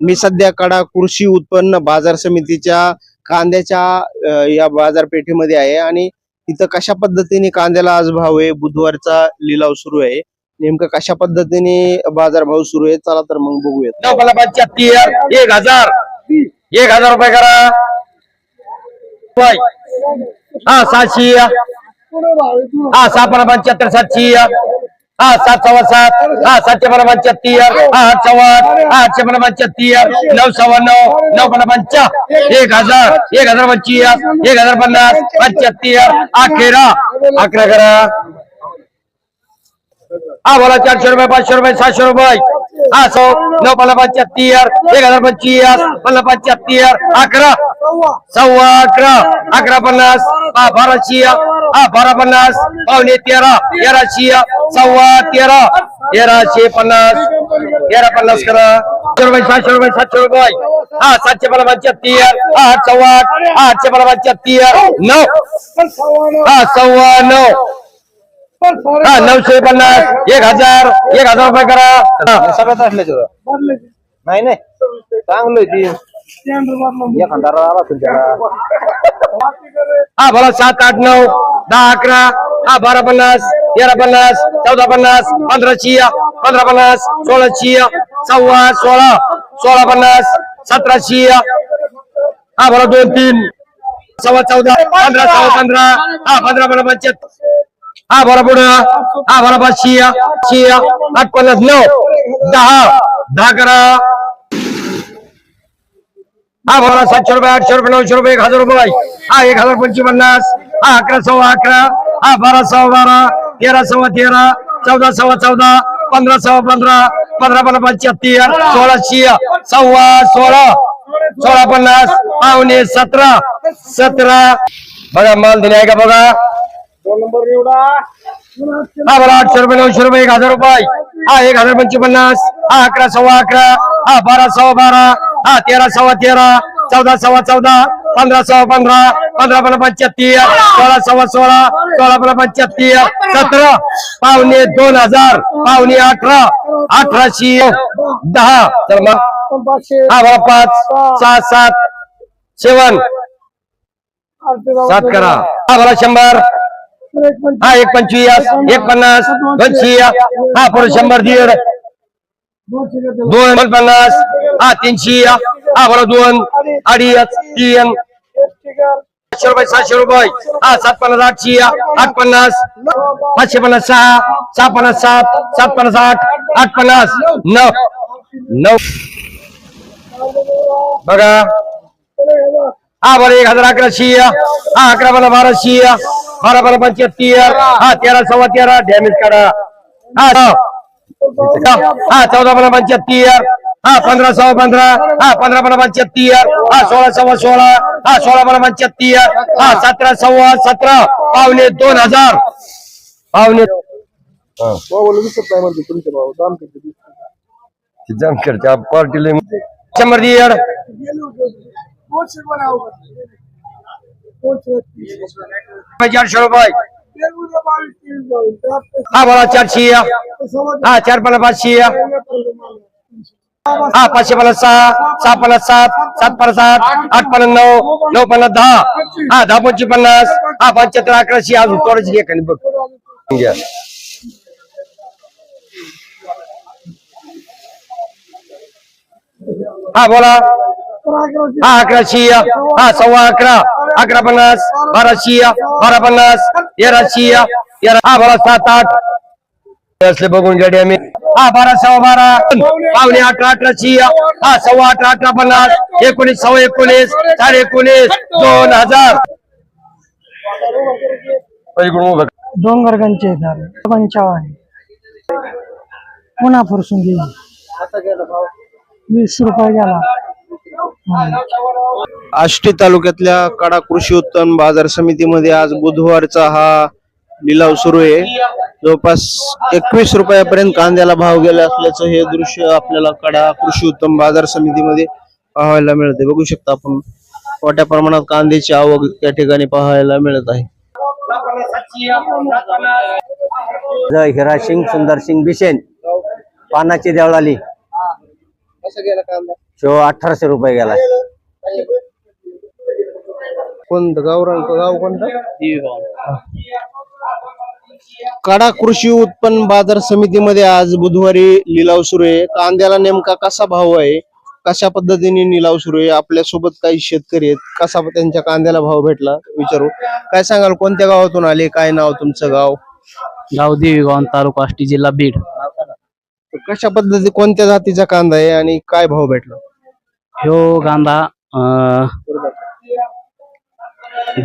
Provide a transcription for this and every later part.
मी सध्या कडा कृषी उत्पन्न बाजार समितीच्या कांद्याच्या या बाजारपेठेमध्ये आहे आणि इथं कशा पद्धतीने कांद्याला आज भाव आहे? बुधवारचा लिलाव सुरू आहे. नेमकं कशा पद्धतीने बाजार भाव सुरू आहे? चला तर मग बघूया मला पंच्याहत्तर एक हजार. एक हजार रुपये करा. हा सातशे. हा सहा पन्नास पंच्याहत्तर सातशे. हा सात सव्वा सात. हा सातशे पन्नास पंच्याहत्तर हा आठ सव्वा आठ. हा आठशे पन्नास पंच्याहत्तर नऊ सव्वा नऊ. नऊ पन्नास पंचा एक हजार. एक हजार पंचवीस. एक हजार पन्नास. पंच्याहत्तर. अखेरा अकरा करा. हा बोला चारशे रुपये पाचशे रुपये सातशे रुपये. हा सौ. नऊ पन्नास पंच्याहत्तर एक हजार पंचवीस. पन्नास पंच्याहत्तर अकरा. सव्वा अकरा. अकरा पन्नास. बाराशे. हा बारा पन्नास पावणे तेरा तेराशे सव्वा तेरा तेराशे पन्नास तेरा पन्नास करा. रुपये सातशे रुपये सातशे रुपये हा सातशे पन्नास पंच्याहत्तर. हा आठ सव्वा आठ. हा आठशे पन्नास पंच्याहत्तर. नऊ. हा सव्वा नऊ. हा नऊशे पन्नास. एक हजार. एक हजार रुपये करा. सगळ्यात असल्या नाही नाही. चांगलं ती. आला तुमच्याकडे. हा बोला सात आठ नऊ. दहा अकरा हा बारा पन्नास तेरा पन्नास चौदा पन्नास पंधराशे पंधरा पन्नास सोळाशे सव्वा सोळा सोळा पन्नास सतराशे हा बरं दोन तीन सव्वा चौदा पंधरा सव्वा पंधरा हा पंधरा पंधरा पंच्याहत्तर हा बरं पुढं हा बोला पाचशे शे आठ पन्नास नऊ दहा दहा करा हा बरं सातशे रुपये आठशे रुपये नऊशे रुपये एक हजार रुपये हा एक हजार पंचवीस पन्नास हा अकरा सव्वा अकरा हा बारा सव्वा बारा तेरा सव्वा तेरा चौदा सव्वा चौदा पंधरा सव्वा पंधरा पंधरा पंधरा पंच्याहत्तर सोळाशे सव्वा सोळा सोळा पन्नास पावणे सतरा सतरा. बघा माल दिले आहे का बघा? हा बघा आठशे रुपये नऊशे रुपये एक हजार रुपये. हा एक हजार पंचेपन्नास हा अकरा सव्वा अकरा हा बारा सव्वा बारा हा तेरा सव्वा तेरा चौदा सव्वा चौदा पंधरा सव्वा पंधरा पंधरा पंधरा पंच्याहत्तर सोळा सव्वा सोळा सोळा पंधरा पंच्याहत्तर सतरा पावणे दोन हजार पावणे अठरा अठराशे दहा. तर मग. हा पाच सहा सात सेवन. सात करा. हा बरं शंभर. हा एक पंचवीस एक पन्नास दोनशे. हा पुढे शंभर दीड. दोन पन्नास. हा तीनशे. हा बरं दोन अडीच तीन. पाचशे रुपये सातशे रुपये. हा सात पन्नास आठशे. आठ पन्नास. पाचशे पन्नास सहा. सहा पन्नास सात. सात पन्नास आठ. आठ पन्नास. नऊ. नऊ. बघा. हा बरं एक हजार अकराशे. हा अकरा बारा बाराशे. बारा बारा पंच्याहत्तर. हा तेरा सव्वा तेरा. डॅमेज काढा. हा हा. हा चौदा बारा पंच्याहत्तर. हा पंधरा सव्वा पंधरा. हा पंधरा बारा पंच्याहत्तर. हा सोळा सव्वा सोळा. हा सोळा बारा पंच्याहत्तर. हा सतरा सव्वा सतरा. पावणे दोन हजार. पावणे जमकडच्या पार्टीला शंभर दीड. चारशे रुपये. हा बोला चारशे हा चार पन्नास पाचशे हा पाचशे पन्नास सहा सहा पन्नास सात सात पन्नास आठ आठ पन्नास नऊ नऊ पन्नास दहा. हा दहा पंचवीस पन्नास हा पंच्याहत्तर अकराशे अजून थोडीशी घे खाली बघ. घ्या. हा बोला. हा अकराशे हा सव्वा अकरा. अकरा पन्नास बाराशे बारा पन्नास तेरा हा बोला सात आठ. असले बघून गाडी आम्ही. हा बारा सव्वा बारा. पावणे अठरा अठराशे हा सव्वा अठरा अठरा पन्नास. एकोणीस सव्वा एकोणीस. साडे एकोणीस. दोन हजार. डोंगरगंजचे पंचावन्न. पुन्हा फुरसून गेली. वीस रुपये गेला. आष्टी तालुक्यातल्या कडा कृषी उत्पन्न बाजार समितीमध्ये आज बुधवारचा हा लिलाव सुरू आहे. जवळपास एकवीस रुपयापर्यंत कांद्याला भाव गेला असल्याचं हे दृश्य आपल्याला कडा कृषी उत्तम बाजार समितीमध्ये पाहायला मिळते बघू शकता आपण मोठ्या प्रमाणात कांद्याची आवक त्या ठिकाणी पाहायला मिळत आहे. जय हिरासिंग सुंदर सिंग बिसेन पानाची देवळाली. कसं गेला कांदा? शो अठराशे रुपये गेला. कोणतं? गावरान गाव कोणतं? कडा कृषी उत्पन्न बाजार समितीमध्ये आज बुधवारी लिलाव सुरू आहे. कांद्याला नेमका कसा भाव आहे? कशा पद्धतीने निलाव सुरू आहे? आपल्यासोबत काही शेतकरी आहेत. कसा त्यांच्या कांद्याला भाव भेटला? विचारू. काय सांगाल? कोणत्या गावातून आले? काय नाव तुमचं? गाव? गाव देवीगाव तालुका आष्टी जिल्हा बीड. कशा पद्धती कोणत्या जातीचा कांदा आहे आणि काय भाव भेटला? ह्यो कांदा अं,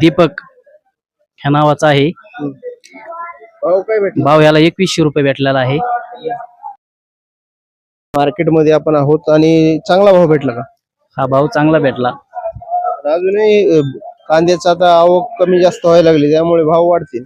दीपक ह्या नावाचा आहे. भाव काय भेटला? भाव याला एकवीसशे रुपये भेटलेला आहे. मार्केटमध्ये आपण आहोत आणि चांगला भाव भेटला का? हा भाव चांगला भेटला. अजूनही अं, कांद्याचा आता आवक कमी जास्त व्हायला लागली त्यामुळे भाव वाढतील.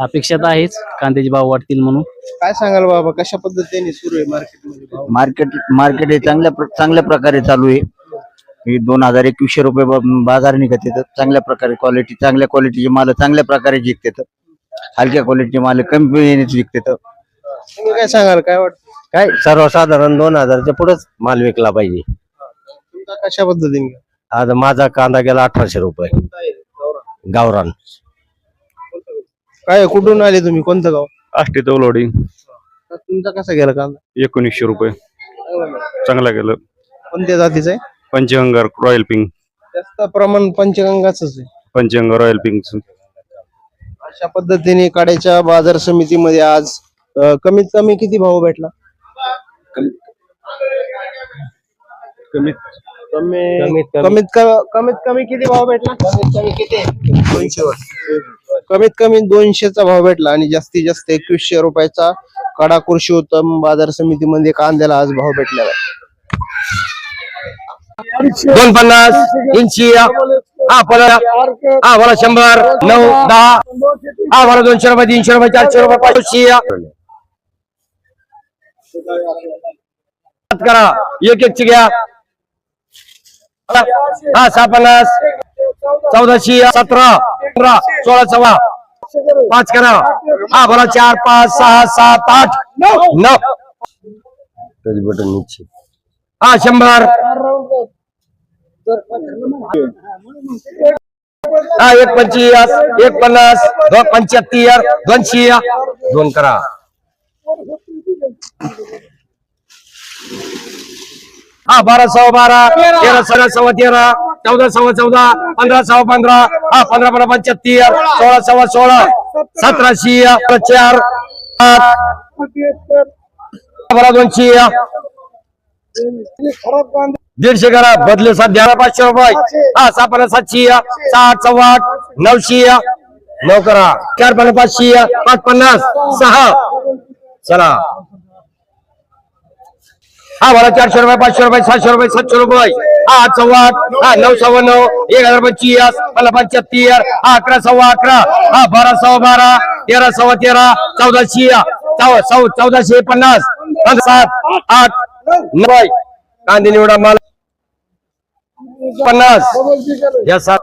अपेक्षा तर आहेच. कांद्याचे भाव वाढतील म्हणून. काय सांगाल बाबा कशा पद्धतीने सुरू आहे मार्केटमध्ये मार्केट मार्केट हे चांगल्या प्र- चांगल्या प्रकारे चालू आहे. हे दोन हजार एकवीसशे रुपये ब- बाजार निघत येतात चांगल्या प्रकारे क्वालिटी चांगल्या क्वालिटीचे माल चांगल्या प्रकारे जिंकतात हलक्या क्वालिटीचे माल कमी विकतात. तुम्ही काय सांगाल काय वाटतं? काय सर्वसाधारण दोन हजारच्या पुढेच माल विकला पाहिजे. तुमचा कशा पद्धतीने? आज माझा कांदा गेला अठराशे रुपये. गावरान. काय कुठून आले तुम्ही? कोणतं गाव? आष्टी तवलोडी तुमचा कसा गेला कांदा? एकोणीसशे रुपये. चांगला गेलं. कोणत्या जातीचा आहे? Panchganga royal pink. जास्त प्रमाण पंचगंगाच आहे. Panchganga royal pink. अशा पद्धतीने काड्याच्या बाजार समितीमध्ये आज अं, कमीत कमी किती भाव भेटला? कमीत कमी कमीत कमी. कमीत क- कमीत कमी किती भाव भेटला? कमीत कमी किती? दोनशे कमीत कमी दोनशेचा भाव भेटला आणि जास्तीत जास्त एकवीसशे रुपयाचा कडा कृषी उत्तम बाजार समितीमध्ये कांद्याला आज भाव भेटलेला आहे. दोन पन्नास तीनशे हा मला शंभर नऊ दहा. हा मला दोनशे रुपये तीनशे रुपये चारशे रुपये पाचशे. करा एक एकची घ्या. हा सहा पन्नास चौदाशे सतरा. पंधरा सोळा सव्वा पाच करा। हा बोला चार पाच सहा सात आठ नऊ बटन नीचे। हा शंभर। हा एक पंचवीस एक पन्नास दोन पंच्याहत्तर दोनशे दोन करा। हा बारा सव्वा बारा तेरा. सव्वा सव्वा तेरा चौदा सव्वा चौदा पंधरा सव्वा पंधरा हा पंधरा पंधरा पंच्याहत्तर सोळा. सव्वा सोळा सतराशे चार बरा दोनशे. दीडशे करा बदले सध्या पाचशे रुपये. हा सहा पन्नास सातशे साठ सव्वा आठ नऊशे. नऊ करा. चार पन्नास पाचशे पाच पन्नास सहा. चला. हा मला चारशे रुपये पाचशे रुपये सातशे रुपये सातशे रुपये. हा आठ हा नऊ सव्वा नऊ एक हजार पंचवीस मला पंच्याहत्तर हा अकरा सव्वा अकरा हा बारा सव्वा बारा तेरा सव्वा तेरा चौदाशे चौदाशे पन्नास सात आठ नऊ कांदे निवडा माल पन्नास. या सात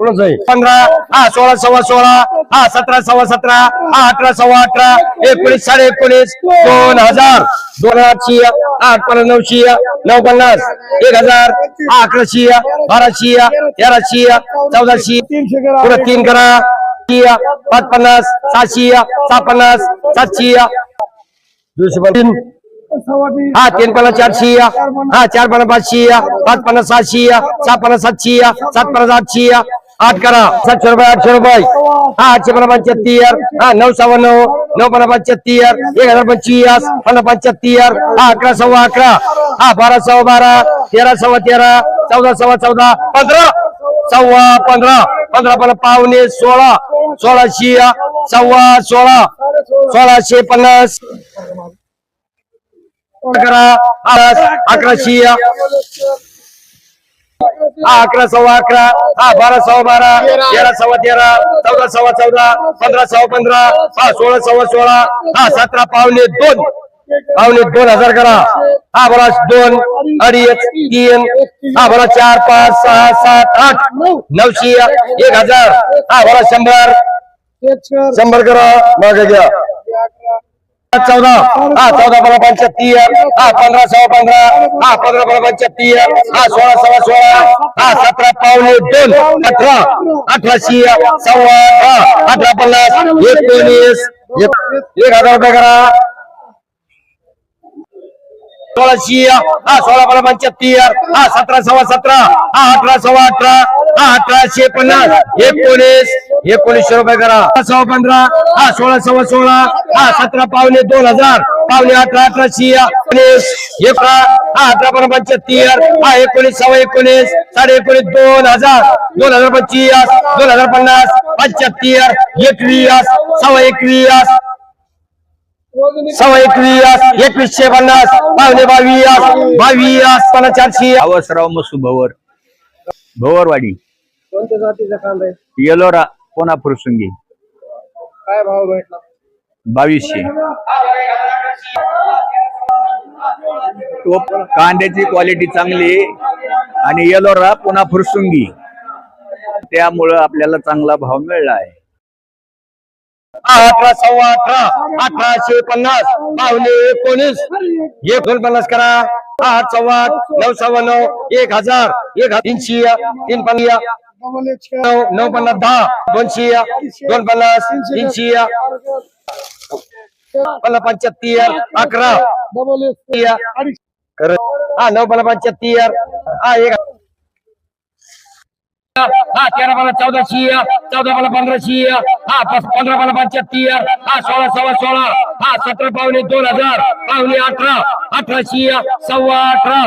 पंधरा हा सोळा सव्वा सोळा हा सतरा सव्वा सतरा हा अठरा सव्वा अठरा एकोणीस साडे एकोणीस दोन हजार दोन आठशे आठ पन्नास नऊशे नऊ पन्नास एक हजार हा अकराशे बाराशे तेराशे चौदाशे पुढे तीन करा पाच पन्नास सातशे सहा पन्नास सातशे दोनशे तीन हा तीन पन्नास चारशे हा चार पन्नास पाचशे पाच पन्नास सहाशे सहा पन्नास सातशे सात पन्नास आठशे आठ करा. सातशे रुपये आठशे रुपये. हा आठशे पन्नास पंच्याहत्तर. हा नऊ सव्वा नऊ नऊ पन्नास पंच्याहत्तर. एक हजार पंचवीस. पन्नास पंच्याहत्तर. हा अकरा सव्वा अकरा. हा बारा सव्वा बारा. तेरा सव्वा तेरा. चौदा सव्वा चौदा. पंधरा. सव्वा पंधरा. पंधरा पन्नास पावणे सोळा. सोळाशे सव्वा सोळा. सोळाशे पन्नास. अकरा अकरा अकराशे. हा अकरा सव्वा अकरा. हा बारा सव्वा बारा. तेरा सव्वा तेरा. चौदा सव्वा चौदा. पंधरा सव्वा पंधरा. हा सोळा सव्वा सोळा. हा सतरा पावणे दोन. पावणे दोन हजार करा. हा बरा दोन अडीच तीन. हा बरा चार पाच सहा सात आठ नऊशे एक हजार. हा बरा शंभर. शंभर करा. मागे घ्या. चौदा. हा चौदा बारा पंच्याहत्तर. हा पंधरा सव्वा पंधरा. हा पंधरा बारा पंच्याहत्तर. हा सोळा सव्वा सोळा. हा सतरा पावणे दोन. अठरा अठराशे सव्वा अठरा अठरा पन्नास एकोणीस एक एक हजार रुपये करा. सोळाशे हा सोळा बारा पंच्याहत्तर. हा सतरा सव्वा सतरा. हा अठरा सव्वा अठरा. हा अठराशे पन्नास. एकोणीस. एकोणीसशे रुपये करा. सव्वा पंधरा हा सोळा सव्वा सोळा हा सतरा पावणे दोन हजार पावणे अठरा अठराशे एकोणीस एक हा अठरा बारा पंच्याहत्तर हा एकोणीस सव्वा एकोणीस साडे एकोणीस दोन हजार दोन हजार पंचवीस दोन हजार पन्नास पंच्याहत्तर एकवीस सव्वा एकवीस सव्वा एकवीस एकवीसशे पन्नास पावणे बावीस बावीस पन्नास चारशे. आवसराव मसू भवर. भवरवाडी. कोणत्या जातीचा कांदा आहे? येलोरा. कोणा फुरसुंगी काय भाव भेटला? बावीसशे. तो कांद्याची क्वालिटी चांगली आणि येलोरा पुन्हा फुरसुंगी. त्यामुळं आपल्याला चांगला भाव मिळला आहे. अठरा सव्वा अठरा अठराशे पन्नास पावणे एकोणीस. एकोणपन्नास करा. आठ सव्वा आठ नऊ सव्वा नऊ एक हजार एक हजार तीनशे तीन पन्नास. नऊ नऊ पन्नास दहा दोनशे दोन पन्नास तीनशे पन्नास पंच्याहत्तर अकरा. हा नऊ पन्नास पंच्याहत्तर. हा एक. हा तेरा बाला चौदाशे चौदा बाला पंधराशे हा पंधरा बाला पंच्याहत्तर हा सोळा सव्वा सोळा हा सतरा पावणे दोन हजार पावणे अठरा अठराशे सव्वा अठरा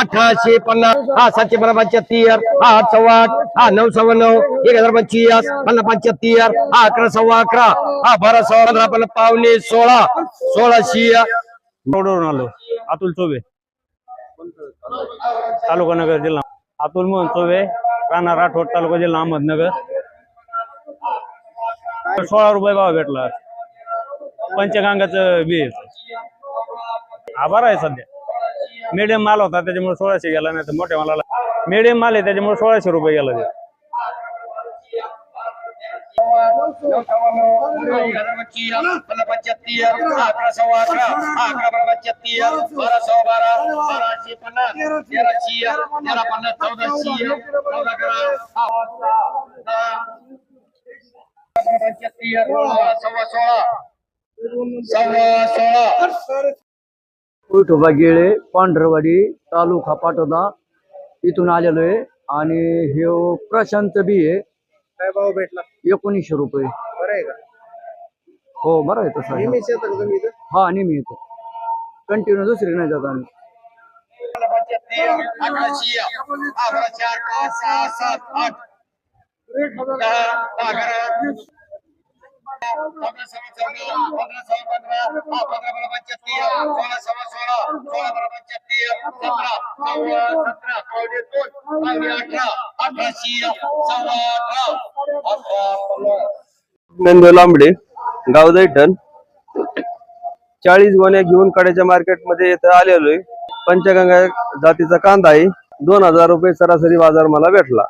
अठराशे पन्नास हा सातशे पन्नास पंच्याहत्तर हा आठ सव्वा आठ हा नऊ सव्वा नऊ एक हजार पंचवीस पन्नास पंच्याहत्तर हा अकरा सव्वा अकरा हा बारा सव्वा पंधरा पन्नास पावणे सोळा सोळाशे रोडवरून आलो. अतुल चोबे. तालुका नगर जिल्हा. अतुल मोहन चोबे. काना राठोड तालुका जिल्हा अहमदनगर. सोळा रुपये भाव भेटला. पंचगंगाचं बी आभार आहे सध्या. मिडियम माल होता त्याच्यामुळे सोळाशे गेला नाही तर मोठ्या मालाला. मिडियम माल आहे त्याच्यामुळे सोळाशे रुपये गेला ते. विठोबा गेळे पांढरवाडी तालुका पाटोदा इथून आलेलो आहे. आणि हे प्रशांत बी आहे. काय भाव भेटला? एकोणीसशे रुपये. बरं आहे का? हो बरं आहे तसं नेहमीच येतं का तुम्ही इथं? हा नेहमी येतो. कंटिन्यू दुसरी नाही जात आम्ही. अकराशे अकरा चार पाच सहा सात आठ दहा अकरा पंधरा सव्वा चौदा पंधरा सव्वा पंधरा हा पंधरा बारा पंच्याहत्तर सोळा सव्वा सोळा सोळा पंच्याहत्तर सतरा सव्वा सतरा पावणे दोन पावणे अठरा अठराशे सव्वा अठरा अठरा नंद लांबडे. गाव चाळीस गोण्या घेऊन कड्याच्या मार्केटमध्ये इथं आलेलोय. पंचगंगा जातीचा कांदा आहे. दोन हजार रुपये सरासरी बाजार मला भेटला.